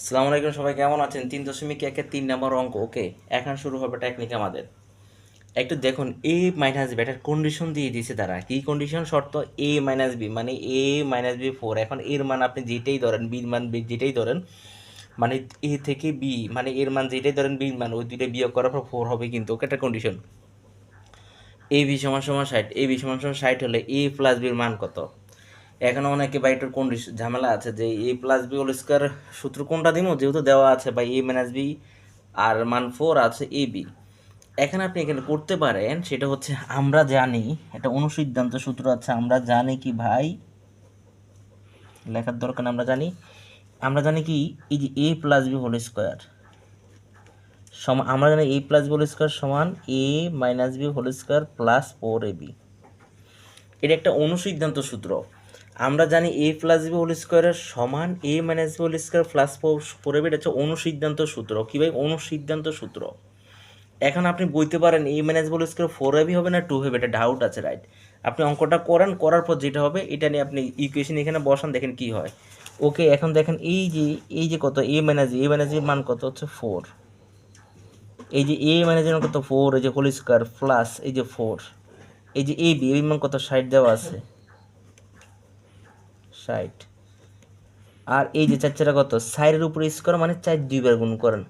আসসালামু আলাইকুম, সবাই কেমন আছেন? তিন দশমিক একের তিন নম্বর অঙ্ক, ওকে? এখন শুরু হবে টেকনিক আমাদের। একটু দেখুন এ মাইনাস বি একটা কন্ডিশন দিয়ে দিয়েছে তারা। কি কন্ডিশন শর্ত এ মাইনাস বি মানে এ মাইনাস বি ফোর এখন এর মান আপনি যেটাই ধরেন বির মান বি যেটাই ধরেন মানে এ থেকে বি মানে এর মান যেটাই ধরেন বির মান, ওই দুইটা বিয়োগ করার পর ফোর হবে কিন্তু, ওকে? একটা কন্ডিশন এ বি সমান সমান ষাট এ বি সমান সমান ষাট হলে এ প্লাস বির মান কত? এখন অনেকে বা একটু কন্ডিশন ঝামেলা আছে যে A plus B whole square সূত্র কোনটা দিব যেহেতু দেওয়া আছে বা এ মাইনাস বি আর মান ফোর আছে এ বি এখন আপনি এখানে করতে পারেন, সেটা হচ্ছে আমরা জানি, একটা অনুসিদ্ধান্ত সূত্র আছে, আমরা জানি কি ভাই? লেখার দরকার আমরা জানি। আমরা জানি কি? এই যে A plus B whole square সমান, আমরা জানি A plus B whole square সমান A minus B whole square plus four A B এটা একটা অনুসিদ্ধান্ত সূত্র। আমরা জানি এ প্লাস বি হোল স্কোয়ারের সমান A minus B whole square plus four এটা হচ্ছে অনুসিদ্ধান্ত সূত্র। কী ভাই? অনুসিদ্ধান্ত সূত্র। এখন আপনি বলতে পারেন A minus B whole square four AB হবে না টু হবে এটা ডাউট আছে রাইট আপনি অঙ্কটা করেন, করার পর যেটা হবে, এটা নিয়ে আপনি ইকুয়েশন এখানে বসান, দেখেন কি হয়। ওকে এখন দেখেন এই যে এই যে কত? এ মাইনাস এ মাইনাস মান কত? হচ্ছে ফোর এই যে এ মাইনাস মান কত? ফোর এই যে হোল স্কোয়ার প্লাস এই যে ফোর এই যে এ বি এ মান কত? ষাট দেওয়া আছে। ষাট। আর এই যে চার কত? সাইডের উপরে স্কোয়ার মানে চার দুইবার গুণ করেন।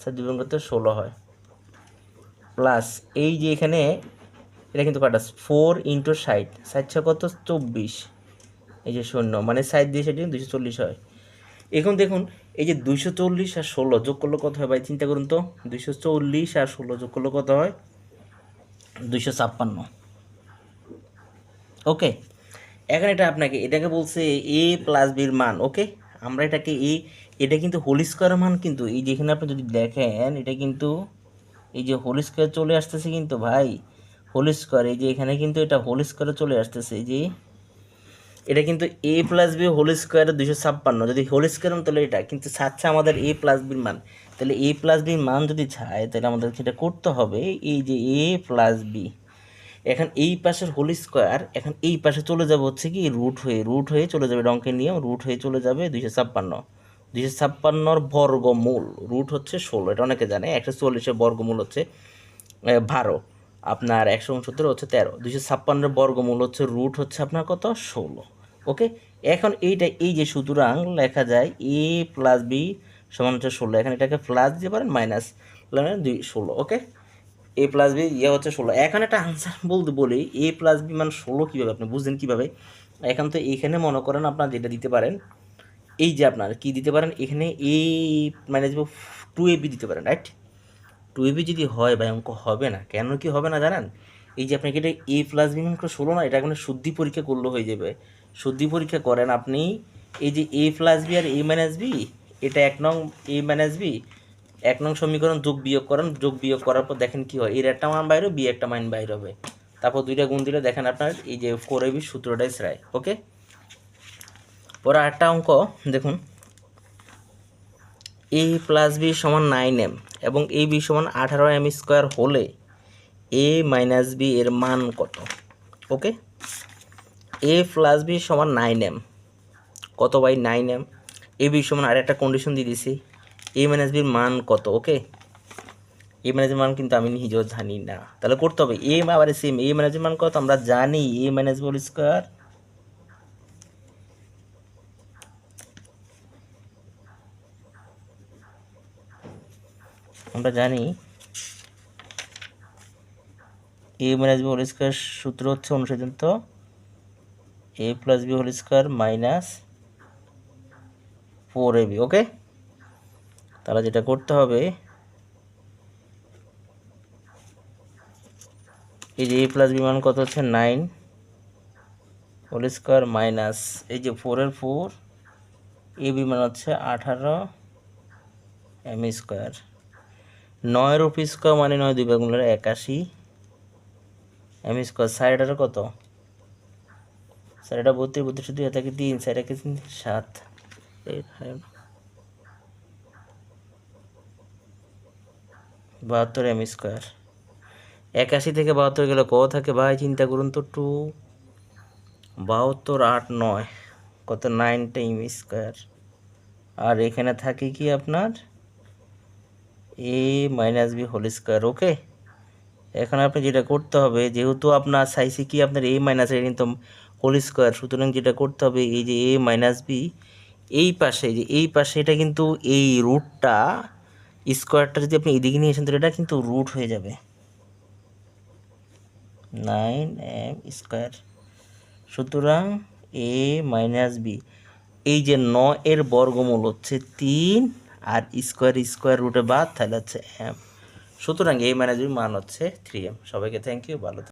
চার দুইবার করতে ষোলো হয়। প্লাস এই যে এখানে, এটা কিন্তু কাটা ফোর ইন্টু ষাট। ষাট ছ কত? চব্বিশ। এই যে শূন্য। মানে ষাট দিয়ে সেটি দুশো চল্লিশ হয়। এখন দেখুন, এই যে দুইশো চল্লিশ আর ষোলো যোগ করলে কত হয় ভাই? চিন্তা করুন তো। দুইশো চল্লিশ আর ষোলো যোগ করলে কত হয়? দুইশো ছাপ্পান্ন। ওকে এখন এটা আপনাকে, এটাকে বলছে এ প্লাস বির মান ওকে আমরা এটাকে এ এটা কিন্তু হোল স্কোয়ারের মান কিন্তু, এই যেখানে আপনি যদি দেখেন, এটা কিন্তু, এই যে হোল স্কোয়ার চলে আসতেছে কিন্তু ভাই হোল স্কোয়ার এই যে এখানে কিন্তু এটা হোল স্কোয়ারে চলে আসতেছে, এই যে, এটা কিন্তু এ প্লাস বি হোল স্কোয়ারের দুশো ছাপ্পান্ন, যদি হোল স্কোয়ার তাহলে এটা, কিন্তু ছাড়ছে আমাদের এ প্লাস বির মান, তাহলে এ প্লাস বির মান যদি ছায় তাহলে আমাদের সেটা করতে হবে, এই যে এ প্লাস বি এখন এই পাশের হোল স্কোয়ার, এখন এই পাশে চলে যাবে হচ্ছে কি রুট হয়ে রুট হয়ে চলে যাবে ডঙ্কের নিয়ম রুট হয়ে চলে যাবে দুইশো ছাপ্পান্ন। দুইশো ছাপ্পান্নর বর্গমূল রুট হচ্ছে ষোলো, এটা অনেকে জানে, একশো চল্লিশের বর্গমূল হচ্ছে বারো, আপনার একশো উনসত্তর হচ্ছে তেরো, দুইশো ছাপ্পান্নের বর্গমূল হচ্ছে রুট হচ্ছে আপনার কত? ষোলো ওকে এখন এইটা, এই যে সুতরাং লেখা যায় এ প্লাস বি সমান হচ্ছে ষোলো, এখন এটাকে প্লাস দিয়ে পারেন মাইনাস দুই, ষোলো ওকে এ প্লাস বি ইয়ে হচ্ছে ষোলো। এখন একটা আনসার বলতে বলি এ প্লাস বি মানে ষোলো কীভাবে? আপনি বুঝলেন কীভাবে? এখন তো এখানে মনে করেন আপনার যেটা দিতে পারেন, এই যে আপনার কি দিতে পারেন? এখানে A minus two A B দিতে পারেন রাইট টু এ বি যদি হয় ভাই, অঙ্ক হবে না। কেন কি হবে না জানেন? এই যে আপনাকে এটা এ প্লাস বি মানে ষোলো না, এটা এখন শুদ্ধি পরীক্ষা করলে হয়ে যাবে। শুদ্ধি পরীক্ষা করেন আপনি, এই যে এ প্লাস বি আর এ মাইনাস বি এটা এক নং এ মাইনাস বি এক নং সমীকরণ যোগ বিয়োগ করেন, যোগ বিয়োগ করার পর দেখেন কি হয়? এর একটা মান বাইরে বি একটা মান বাইরে হবে। তারপর দুইটা গুণ দিলে দেখেন আপনার এই যে ফোর এবি সূত্রটাই সেরাই ওকে পরে আরেকটা অঙ্ক, দেখুন। এ প্লাস বি সমান নাইন এম এবং এ বি সমান আঠারো এম স্কোয়ার হলে এ মাইনাস বি এর মান কত? ওকে এ প্লাস বি সমান নাইন এম কত by nine M A B সমান আর একটা কন্ডিশন দিয়ে দিছি। এ মাইনাস বির মান কত ওকে এ মাইনাস মান কিন্তু আমি নিজেও জানি না। তাহলে করতে হবে এ আবার সেম এ মাইনাস মান কত? আমরা জানি এ মাইনাস বল স্কোয়ার আমরা জানি A minus B whole square সূত্র হচ্ছে অনুসারিত A plus B whole square minus four A B okay তাহলে যেটা করতে হবে, এই যে এ প্লাস বি মান কত হচ্ছে? নাইন হোল স্কোয়ার মাইনাস, এই যে ফোরের ফোর, এ বি মান হচ্ছে আঠারো এম স্কোয়ার। নয় রুপি স্কোয়ার মানে নয় দুই বেগুন একাশি। এম স্কোয়ার সাইডার কত? সাইডটা বত্রিশ বত্রিশ দুই হাতে তিন সাইডে সাত। বাহাত্তর এম স্কোয়ার। একাশি থেকে বাহাত্তর গেলে কত থাকে? ভাই, চিন্তা করুন তো টু বাহাত্তর আট নয়, কত? নাইনটা এম স্কোয়ার। আর এখানে থাকে কি আপনার? A minus B whole square, okay? এখন আপনি যেটা করতে হবে, যেহেতু আপনার সাইসে কি আপনার এ মাইনাস এ কিন্তু হোল স্কোয়ার, সুতরাং যেটা করতে হবে, এই যে এ মাইনাস বি, এই পাশে যে এই পাশে, এটা কিন্তু এই রুটটা স্কোয়ারটা যদি আপনি এদিকে নিয়ে তাহলে এটা কিন্তু রুট হয়ে যাবে। নাইন এম স্কোয়ার সুতরাং এ মাইনাস বি এই যে ন এর বর্গমূল হচ্ছে তিন, আর স্কোয়ার স্কোয়ার রুটে বাদ তাহলে হচ্ছে এম সুতরাং এ মাইনাস বি মান হচ্ছে থ্রি এম সবাইকে থ্যাংক ইউ ভালো।